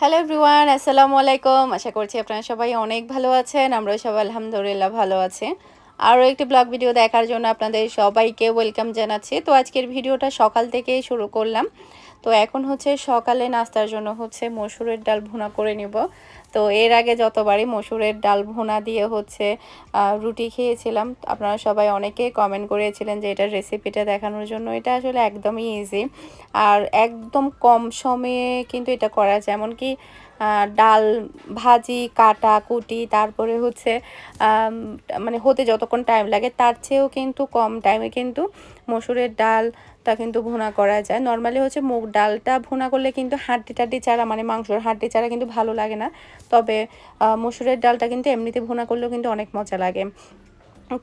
Hello everyone আসসালামু আলাইকুম আশা করছি আপনারা সবাই অনেক ভালো আছেন। আমরাও সবাই আলহামদুলিল্লাহ ভালো আছি। আরও একটি ব্লগ ভিডিও দেখার জন্য আপনাদের সবাইকে ওয়েলকাম জানাচ্ছি। তো আজকের ভিডিওটা সকাল থেকেই শুরু করলাম। তো এখন হচ্ছে সকালে নাস্তার জন্য হচ্ছে মসুরের ডাল ভুনা করে নিব। তো এর আগে যতবারই মসুরের ডাল ভুনা দিয়ে হচ্ছে রুটি খেয়েছিলাম, আপনারা সবাই অনেকে কমেন্ট করেছিলেন যে এটার রেসিপিটা দেখানোর জন্য। এটা আসলে একদমই ইজি আর একদম কম সময়ে কিন্তু এটা করা যায়। এমনকি ডাল ভাজি, কাটা, কুটি, তারপরে হচ্ছে মানে হতে যতক্ষণ টাইম লাগে, তার চেয়েও কিন্তু কম টাইমে কিন্তু মসুরের ডালটা কিন্তু ভুনা করা যায়। নর্মালি হচ্ছে মুগ ডালটা ভুনা করলে কিন্তু হাড্ডি টাড্ডি ছাড়া মানে মাংসর হাড্ডি চারা কিন্তু ভালো লাগে না। তবে মসুরের ডালটা কিন্তু এমনিতে ভুনা করলেও কিন্তু অনেক মজা লাগে।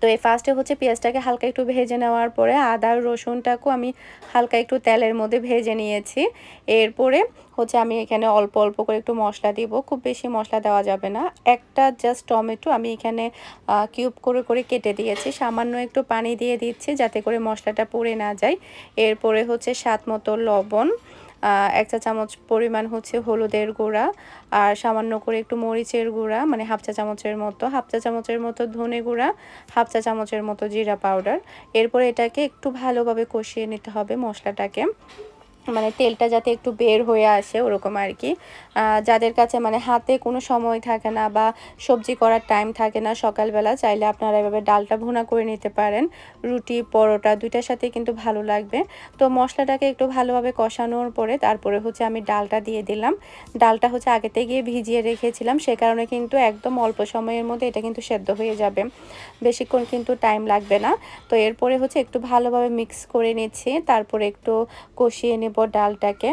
তো এই ফার্স্টে হচ্ছে পেঁয়াজটাকে হালকা একটু ভেজে নেওয়ার পরে আদা, রসুনটাকেও আমি হালকা একটু তেলের মধ্যে ভেজে নিয়েছি। এরপরে হচ্ছে আমি এখানে অল্প অল্প করে একটু মশলা দিব। খুব বেশি মশলা দেওয়া যাবে না। একটা জাস্ট টমেটো আমি এখানে কিউব করে করে কেটে দিয়েছি। সামান্য একটু পানি দিয়ে দিচ্ছি যাতে করে মশলাটা পুড়ে না যায়। এরপরে হচ্ছে স্বাদ মতো লবণ। এক চা চামচ পরিমাণ হচ্ছে হলুদের গুঁড়া আর সামান্য করে একটু মরিচের গুঁড়া মানে হাফ চা চামচের মতো, হাফ চা চামচের মতো ধনে গুঁড়া, হাফ চা চামচের মতো জিরা পাউডার। এরপরে এটাকে একটু ভালোভাবে কষিয়ে নিতে হবে মশলাটাকে। মানে তেলটা যাতে একটু বের হয়ে আসে ওরকম আর কি। যাদের কাছে মানে হাতে কোনো সময় থাকে না বা সবজি করার টাইম থাকে না সকালবেলা, চাইলে আপনারা এভাবে ডালটা ভুনা করে নিতে পারেন। রুটি, পরোটা দুইটার সাথে কিন্তু ভালো লাগবে। তো মশলাটাকে একটু ভালোভাবে কষানোর পরে তারপরে হচ্ছে আমি ডালটা দিয়ে দিলাম। ডালটা হচ্ছে আগেতে গিয়ে ভিজিয়ে রেখেছিলাম, সে কারণে কিন্তু একদম অল্প সময়ের মধ্যে এটা কিন্তু সেদ্ধ হয়ে যাবে। বেশিক্ষণ কিন্তু টাইম লাগবে না। তো এরপরে হচ্ছে একটু ভালোভাবে মিক্স করে নিচ্ছি, তারপরে একটু কষিয়ে নেব ডালটাকে।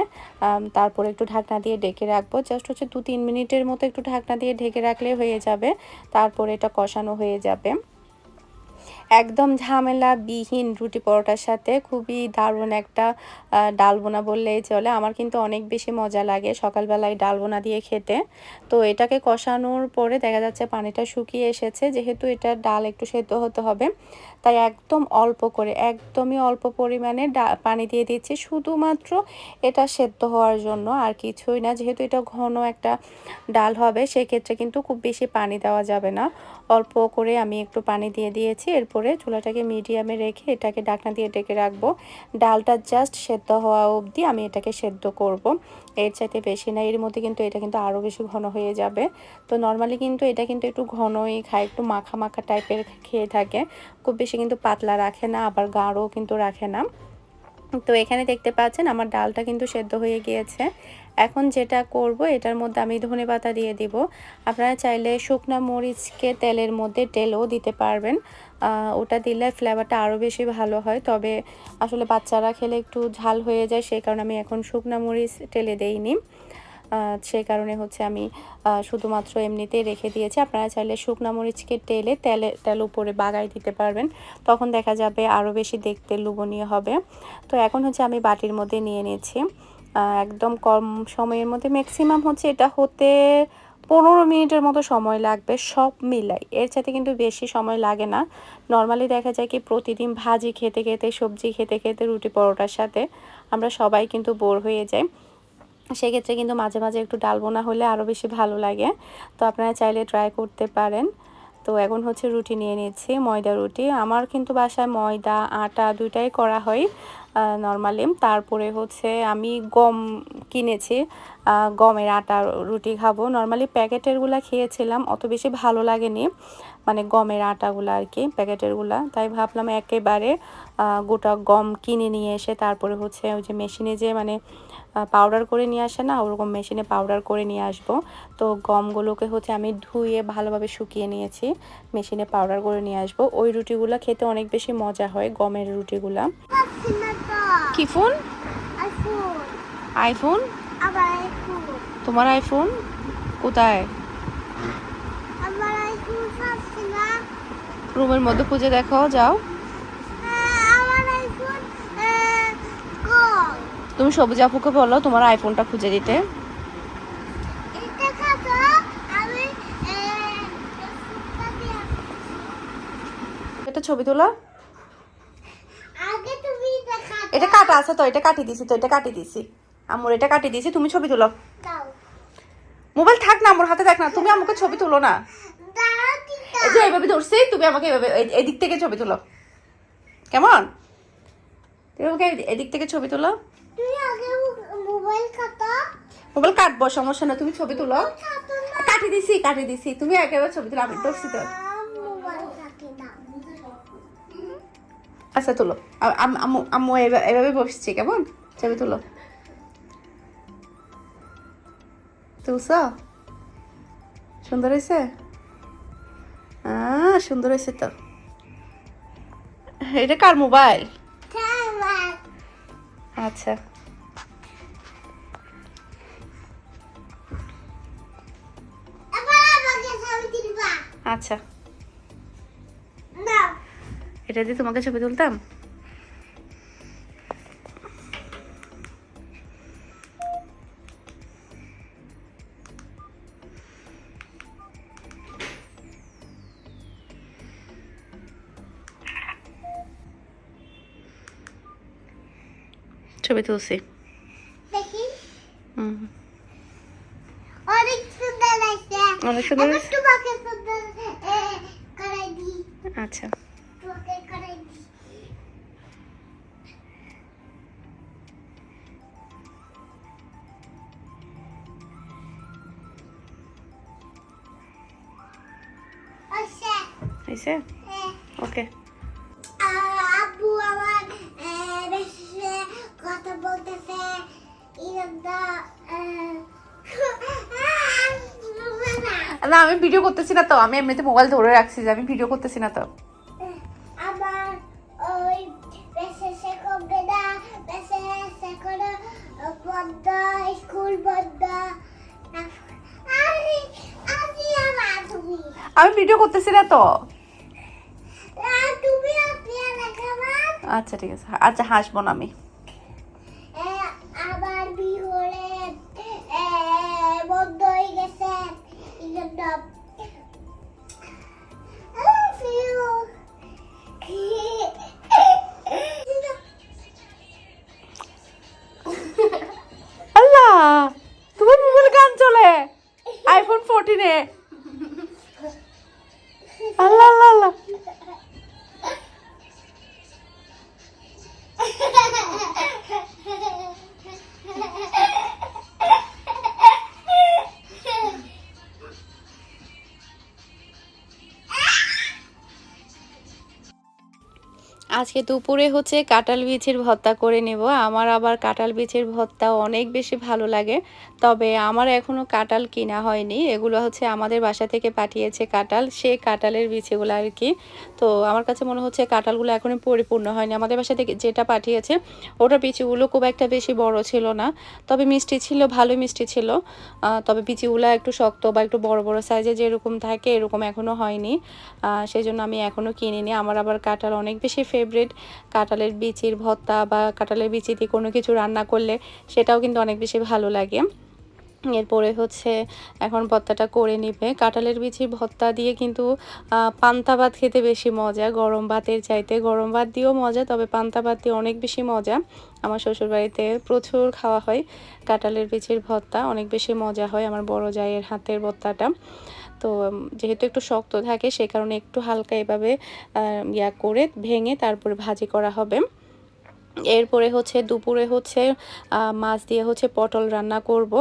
তারপর তারপরে একটু ঢাকনা দিয়ে ঢেকে রাখব। জাস্ট হচ্ছে দু তিন মিনিটের মতো একটু ঢাকনা দিয়ে ঢেকে রাখলে হয়ে যাবে। তারপর এটা কষানো হয়ে যাবে। একদম ঝামেলা বিহীন রুটি পরোটার সাথে খুবই দারুণ একটা ডাল বোনা বললেই চলে। আমার কিন্তু অনেক বেশি মজা লাগে সকালবেলায় ডাল বোনা দিয়ে খেতে। তো এটাকে কষানোর পরে দেখা যাচ্ছে পানিটা শুকিয়ে এসেছে, যেহেতু এটা ডাল একটু সেদ্ধ হতে হবে। তাই একদম অল্প করে, একদমই অল্প পরিমাণে পানি দিয়ে দিচ্ছি। শুধুমাত্র এটা সেদ্ধ হওয়ার জন্য আর কিছুই না। যেহেতু এটা ঘন একটা ডাল হবে, সেক্ষেত্রে কিন্তু খুব বেশি পানি দেওয়া যাবে না। অল্প করে আমি একটু পানি দিয়ে দিয়েছি, এরপরে চুলাটাকে মিডিয়ামে রেখে এটাকে ঢাকনা দিয়ে ডেকে রাখব। ডালটা জাস্ট সেদ্ধ হওয়া অবধি আমি এটাকে সেদ্ধ করব। এর চাইতে বেশি না, এর মধ্যে কিন্তু এটা কিন্তু আরও বেশি ঘন হয়ে যাবে। তো নর্মালি কিন্তু এটা কিন্তু একটু ঘনই খায়, একটু মাখা মাখা টাইপের খেয়ে থাকে। খুব বেশি কিন্তু পাতলা রাখে না, আবার গাঢ়ও কিন্তু রাখে না। তো এখানে দেখতে পাচ্ছেন আমার ডালটা কিন্তু সেদ্ধ হয়ে গিয়েছে। এখন যেটা করব, এটার মধ্যে আমি ধনে পাতা দিয়ে দিব। আপনারা চাইলে শুকনো মরিচকে তেলের মধ্যে তেলও দিতে পারবেন। ওটা দিলে ফ্লেভারটা আরও বেশি ভালো হয়। তবে আসলে বাচ্চারা খেলে একটু ঝাল হয়ে যায়, সেই কারণে আমি এখন শুকনো মরিচ তেলে দেইনি। সেই কারণে হচ্ছে আমি শুধুমাত্র এমনিতেই রেখে দিয়েছি। আপনারা চাইলে শুকনো মরিচকে তেলে তেলে, তেল উপরে বাগাই দিতে পারবেন। তখন দেখা যাবে আরও বেশি দেখতে লোভনীয় হবে। তো এখন হচ্ছে আমি বাটির মধ্যে নিয়ে নিয়েছি একদম কম সময়ের মধ্যে ম্যাক্সিমাম হচ্ছে এটা হতে পনেরো মিনিটের মতো সময় লাগবে সব মিলাই। এর সাথে কিন্তু বেশি সময় লাগে না। নর্মালি দেখা যায় কি প্রতিদিন ভাজি খেতে খেতে, সবজি খেতে খেতে রুটি পরোটার সাথে আমরা সবাই কিন্তু বোর হয়ে যাই। সেক্ষেত্রে কিন্তু মাঝে মাঝে একটু ডাল বোনা হলে আরও বেশি ভালো লাগে। তো আপনারা চাইলে ট্রাই করতে পারেন। তো এখন হচ্ছে রুটি নিয়ে নিচ্ছি, ময়দা রুটি। আমার কিন্তু বাসায় ময়দা, আটা দুইটাই করা হয়। নর্মালি তারপরে হচ্ছে আমি গম কিনেছি। গমের আটা, রুটি খাব। নর্মালি প্যাকেটেরগুলা খেয়েছিলাম, অত বেশি ভালো লাগেনি। মানে গমের আটাগুলো আর কি প্যাকেটেরগুলা তাই ভাবলাম একেবারে গোটা গম কিনে নিয়ে এসে তারপরে হচ্ছে ওই যে মেশিনে যে মানে পাউডার করে নিয়ে আসে না, ওরকম মেশিনে পাউডার করে নিয়ে আসব। তো গমগুলোকে হচ্ছে আমি ধুয়ে ভালোভাবে শুকিয়ে নিয়েছি। মেশিনে পাউডার করে নিয়ে আসব। ওই রুটিগুলো খেতে অনেক বেশি মজা হয়, গমের রুটিগুলা। কি ফোন? আইফোন তোমার আইফোন কোথায়। রুমের মধ্যে খুঁজে দেখো যাও। কই? তুমি সবুজ আপুকে বলো তোমার আইফোনটা খুঁজে দিতে। এটা ছবি তোলা। এটা কাটা আছে তো এটা কাটি দিছি তো এটা কাটি দিছি। আমুর এটা কাটি দিছি তুমি ছবি তুলো। দাও। মোবাইল থাক না আমার হাতে থাক না তুমি আমাকে ছবি তুলো না। এই যে এইভাবে ধরছি তুমি আমাকে এভাবে এই- এদিক থেকে ছবি তুলো। কেমন? তুমি আমাকে এদিক থেকে ছবি তুলো। মোবাইল কাটবো সমস্যা না তুমি ছবি তুলো। কাটি দিছি কাটি দিছি তুমি একেবারে ছবি তুলো আমি ধরছি তো। আচ্ছা তুলো। আম্মু এভাবে বসছি, কেমন? ছবি তুলো। তুলছ? সুন্দর হয়েছে? সুন্দর হয়েছে তো। এটা কার মোবাইল? আচ্ছা। আচ্ছা। এটা দিয়ে তোমাকে ছবি তুলতাম? ছবি তুলছি। অনেক সুন্দর লাগছে। হয়েছে? ওকে আ- আব্বু আমার কথা বলতেছে। না আমি ভিডিও করতেছি না তো। আমি এমনিতে মোবাইল ধরে রাখছি যে আমি ভিডিও করতেছি না তো। আমার ওই করবে না করে স্কুল আমি ভিডিও করতেছি না তো আর তুমি আপনি আমার আচ্ছা ঠিক আছে। আচ্ছা হাসবো না আমি। আবার বিহরে বন্ধ হয়ে গেছে. আল্লাহ তোমার মোবাইল গান চলে। আইফোন ফোরটিনে আল্লাহ আল্লাহ আল্লাহ। আজকে দুপুরে হচ্ছে কাঁঠাল বিচির ভর্তা করে নেব। আমার আবার কাঁঠাল বিচির ভর্তা অনেক বেশি ভালো লাগে। তবে আমার এখনও কাঁঠাল কিনা হয়নি। এগুলো হচ্ছে আমাদের বাসা থেকে পাঠিয়েছে কাঁঠাল সেই কাঁঠালের বিচিগুলো আর কি। তো আমার কাছে মনে হচ্ছে কাঁঠালগুলো এখনও পরিপূর্ণ হয়নি। আমাদের বাসা থেকে যেটা পাঠিয়েছে ওটার বিচিগুলো খুব একটা বেশি বড় ছিল না। তবে মিষ্টি ছিল ভালোই মিষ্টি ছিল। তবে বিচিগুলো একটু শক্ত বা একটু বড় বড় সাইজে যেরকম থাকে এরকম এখনও হয়নি। সেই জন্য আমি এখনও কিনিনি। আমার আবার কাঁঠাল অনেক বেশি ফেভারিট কাঁঠালের বিচির ভর্তা বা কাঁঠালের বিচি দিয়ে কোনো কিছু রান্না করলে সেটাও কিন্তু অনেক বেশি ভালো লাগে। এরপরে হচ্ছে এখন ভর্তাটা করে নিবে। কাঁঠালের বিচির ভর্তা দিয়ে কিন্তু পান্তা ভাত খেতে বেশি মজা। গরম ভাতের চাইতে গরম ভাত দিয়েও মজা, তবে পান্তা ভাত দিয়ে অনেক বেশি মজা। আমার শ্বশুরবাড়িতে প্রচুর খাওয়া হয়। কাঁঠালের বিচির ভর্তা অনেক বেশি মজা হয় আমার বড় জায়ের হাতের ভর্তাটা। তো যেহেতু একটু শক্ত থাকে সেই কারণে একটু হালকা এভাবে ইয়া করে ভেঙে তারপরে ভাজি করা হবে। এরপরে হচ্ছে দুপুরে হচ্ছে মাছ দিয়ে হচ্ছে পটল রান্না করব।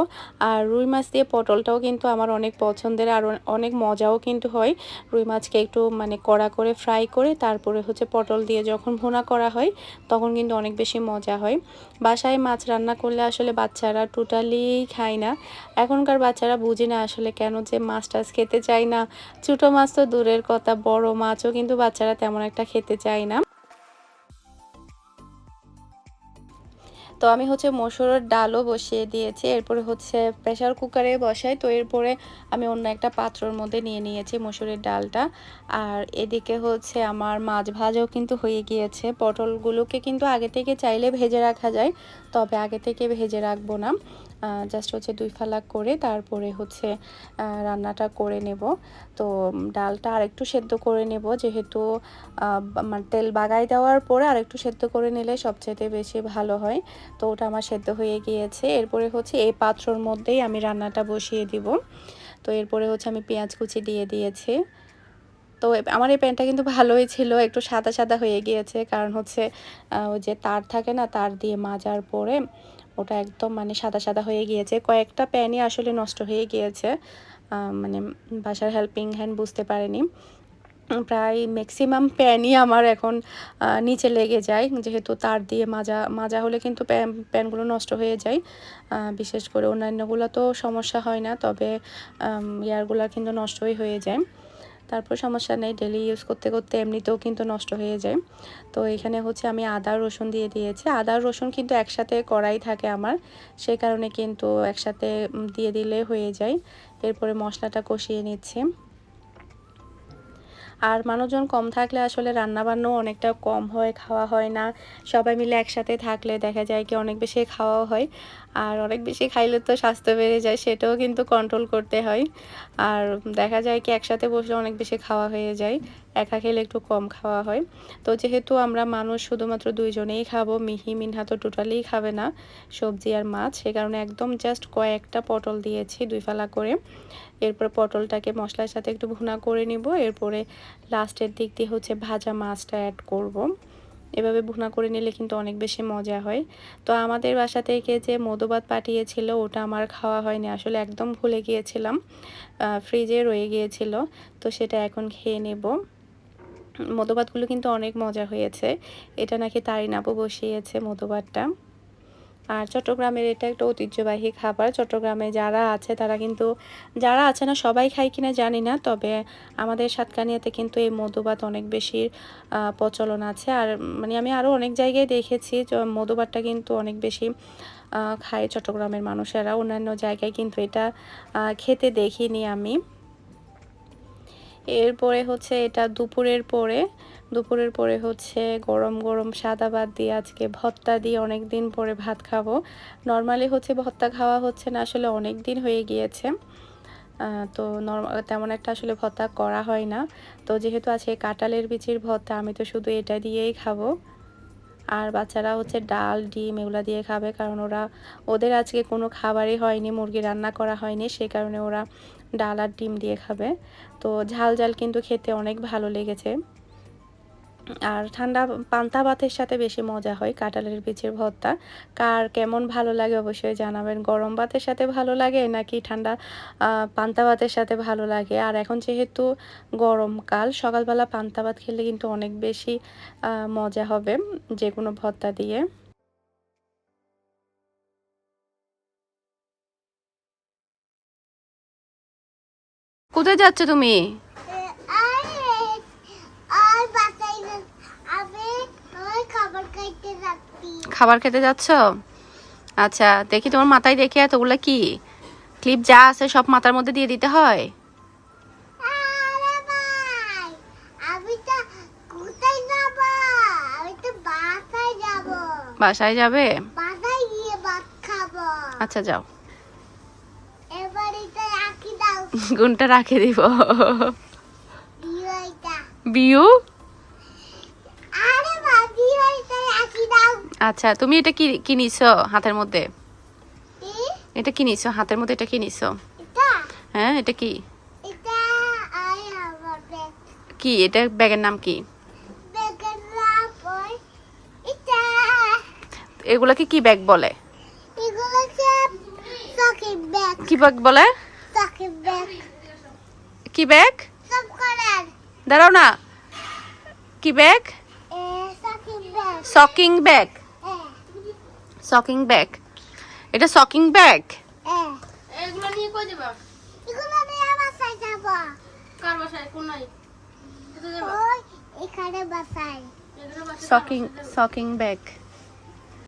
আর রুই মাছ দিয়ে পটলটাও কিন্তু আমার অনেক পছন্দের, আর অনেক মজাও কিন্তু হয়। রুই মাছকে একটু মানে কড়া করে ফ্রাই করে তারপরে হচ্ছে পটল দিয়ে যখন ভোনা করা হয়, তখন কিন্তু অনেক বেশি মজা হয়। বাসায় মাছ রান্না করলে আসলে বাচ্চারা টোটালি খায় না। এখনকার বাচ্চারা বুঝে না আসলে কেন যে মাছ টাছ খেতে চায় না। ছোটো মাছ তো দূরের কথা, বড় মাছও কিন্তু বাচ্চারা তেমন একটা খেতে চায় না। তো আমি হচ্ছে মসুরের ডালও বসিয়ে দিয়েছি। এরপরে হচ্ছে প্রেশার কুকারে বসাই। তো এরপরে আমি অন্য একটা পাত্রর মধ্যে নিয়ে নিয়েছি মসুরের ডালটা। আর এদিকে হচ্ছে আমার মাছ ভাজাও কিন্তু হয়ে গিয়েছে। পটলগুলোকে কিন্তু আগে থেকে চাইলে ভেজে রাখা যায়, তবে আগে থেকে ভেজে রাখব না। জাস্ট হচ্ছে দুই ফালাক করে তারপরে হচ্ছে রান্নাটা করে নেব। তো ডালটা আরেকটু সেদ্ধ করে নেব যেহেতু মানে তেল বাগাই দেওয়ার পরে আরেকটু সেদ্ধ করে নিলে সবচেয়ে বেশি ভালো হয়। তো, ওটা আমার সেদ্ধ হয়ে গিয়েছে। এরপরে হচ্ছে এই পাত্রর মধ্যেই আমি রান্নাটা বসিয়ে দিব। তো, এরপরে হচ্ছে আমি পেঁয়াজ কুচি দিয়ে দিয়েছি। তো আমার এই প্যান্টটা কিন্তু ভালোই ছিল, একটু সাদা সাদা হয়ে গিয়েছে। কারণ হচ্ছে ওই যে তার থাকে না, তার দিয়ে মাজার পরে ওটা একদম মানে সাদা সাদা হয়ে গিয়েছে। কয়েকটা প্যানই আসলে নষ্ট হয়ে গিয়েছে। মানে বাসার হেল্পিং হ্যান্ড বুঝতে পারেনি। প্রায় ম্যাক্সিমাম প্যানই আমার এখন নিচে লেগে যায়। যেহেতু তার দিয়ে মাজা মাজা হলে কিন্তু প্যান, প্যানগুলো নষ্ট হয়ে যায়। বিশেষ করে অন্যান্যগুলো তো সমস্যা হয় না, তবে ইয়ারগুলো কিন্তু নষ্টই হয়ে যায়। তারপর সমস্যা নেই ডেলি ইউজ করতে করতে এমনিতেও কিন্তু নষ্ট হয়ে যায়। তো এখানে হচ্ছে আমি আদা, রসুন দিয়ে দিয়েছি। আদা, রসুন কিন্তু একসাথে করাই থাকে আমার, সেই কারণে কিন্তু একসাথে দিয়ে দিলে হয়ে যায়। এরপরে মশলাটা কষিয়ে নিচ্ছি। আর মানুষজন কম থাকলে আসলে রান্নাবান্নাও অনেকটা কম হয়, খাওয়া হয় না। সবাই মিলে একসাথে থাকলে দেখা যায় কি অনেক বেশি খাওয়াও হয়। আর অনেক বেশি খাইলে তো স্বাস্থ্য বেড়ে যায়, সেটাও কিন্তু কন্ট্রোল করতে হয়। আর দেখা যায় কি একসাথে বসলে অনেক বেশি খাওয়া হয়ে যায়, একা খেলে একটু কম খাওয়া হয়। তো যেহেতু আমরা মানুষ শুধুমাত্র দুইজনেই খাব, মিহি, মিনহা তো টোটালিই খাবে না, সবজি আর মাছ, সে কারণে একদম জাস্ট কয়েকটা পটল দিয়েছি দুই ফালা করে। এরপর পটলটাকে মশলার সাথে একটু ভুনা করে নিব, এরপরে লাস্টের দিক দিয়ে হচ্ছে ভাজা মাছটা অ্যাড করব। এভাবে ভুনা করে নিলে কিন্তু অনেক বেশি মজা হয়। তো আমাদের বাসা থেকে যে মধুবাদ পাঠিয়েছিল, ওটা আমার খাওয়া হয়নি, আসলে একদম ভুলে গিয়েছিলাম। ফ্রিজে রয়ে গিয়েছিল, তো সেটা এখন খেয়ে নেব। মধুবাদগুলো কিন্তু অনেক মজা হয়েছে। এটা নাকি তারিন বসিয়েছে মধুবাতটা আর চট্টগ্রামের এটা একটা ঐতিহ্যবাহী খাবার। চট্টগ্রামে যারা আছে, তারা কিন্তু, যারা আছে না, সবাই খায় কিনা জানি না, তবে আমাদের সাতকানিয়াতে কিন্তু এই মধুবাত অনেক বেশি প্রচলন আছে। আর মানে আমি আরও অনেক জায়গায় দেখেছি মধুবাতটা কিন্তু অনেক বেশি খায় চট্টগ্রামের মানুষেরা। অন্যান্য জায়গায় কিন্তু এটা খেতে দেখিনি আমি। এরপরে হচ্ছে এটা দুপুরের পরে দুপুরের পরে হচ্ছে গরম গরম সাদা ভাত দিয়ে আজকে ভর্তা দিয়ে অনেক দিন পরে ভাত খাব। নর্মালি হচ্ছে ভর্তা খাওয়া হচ্ছে না, আসলে অনেক দিন হয়ে গিয়েছে। তো নর্মাল তেমন একটা আসলে ভর্তা করা হয় না। তো যেহেতু আছে কাঁঠালের বিচির ভর্তা, আমি তো শুধু এটা দিয়েই খাব। আর বাচ্চারা হচ্ছে ডাল, ডিম এগুলো দিয়ে খাবে কারণ ওরা, ওদের আজকে কোনো খাবারই হয়নি, মুরগি রান্না করা হয়নি সেই কারণে ওরা ডাল আর ডিম দিয়ে খাবে। তো ঝাল ঝাল কিন্তু খেতে অনেক ভালো লেগেছে। আর ঠান্ডা পান্তা ভাতের সাথে বেশি মজা হয়, কাঁঠালের বীজের ভর্তা। কার কেমন ভালো লাগে অবশ্যই জানাবেন। গরম ভাতের সাথে ভালো লাগে নাকি ঠান্ডা পান্তা ভাতের সাথে ভালো লাগে? আর এখন যেহেতু গরমকাল সকালবেলা পান্তা ভাত খেলে কিন্তু অনেক বেশি মজা হবে যে কোনো ভর্তা দিয়ে। কোথায় যাচ্ছ তুমি আর আর বাসায় না- আমি ওই খাবার খাইতে যাচ্ছি খাবার খেতে যাচ্ছ? আচ্ছা দেখি তোমার মাথায় দেখে এতগুলো কি? ক্লিপ যা আছে সব মাথার মধ্যে দিয়ে দিতে হয়? বাসায় যাবে। আচ্ছা যাও। এটা রাখি দিব। বিউ আরে মা দিও এটা রাখি দাও আচ্ছা তুমি এটা কি কি নিছো হাতের মধ্যে? এটা কি নিছো হাতের মধ্যে এটা কি নিছো হ্যাঁ এটা কি? কি এটা ব্যাগের নাম কি? এগুলোকে কি ব্যাগ বলে? কি ব্যাগ বলে? কি ব্যাগ? দাঁড়াও না। কি ব্যাগ? সকিং ব্যাগ। সকিং ব্যাগ। এটা সকিং ব্যাগ? এগুলো নিয়ে কই যাবা? এগুলো নিয়ে আমার সাথে যাব। কার বাসায়? কোন নাই কোথায় যাবা? ওই এখানে বাসায়। সকিং সকিং ব্যাগ।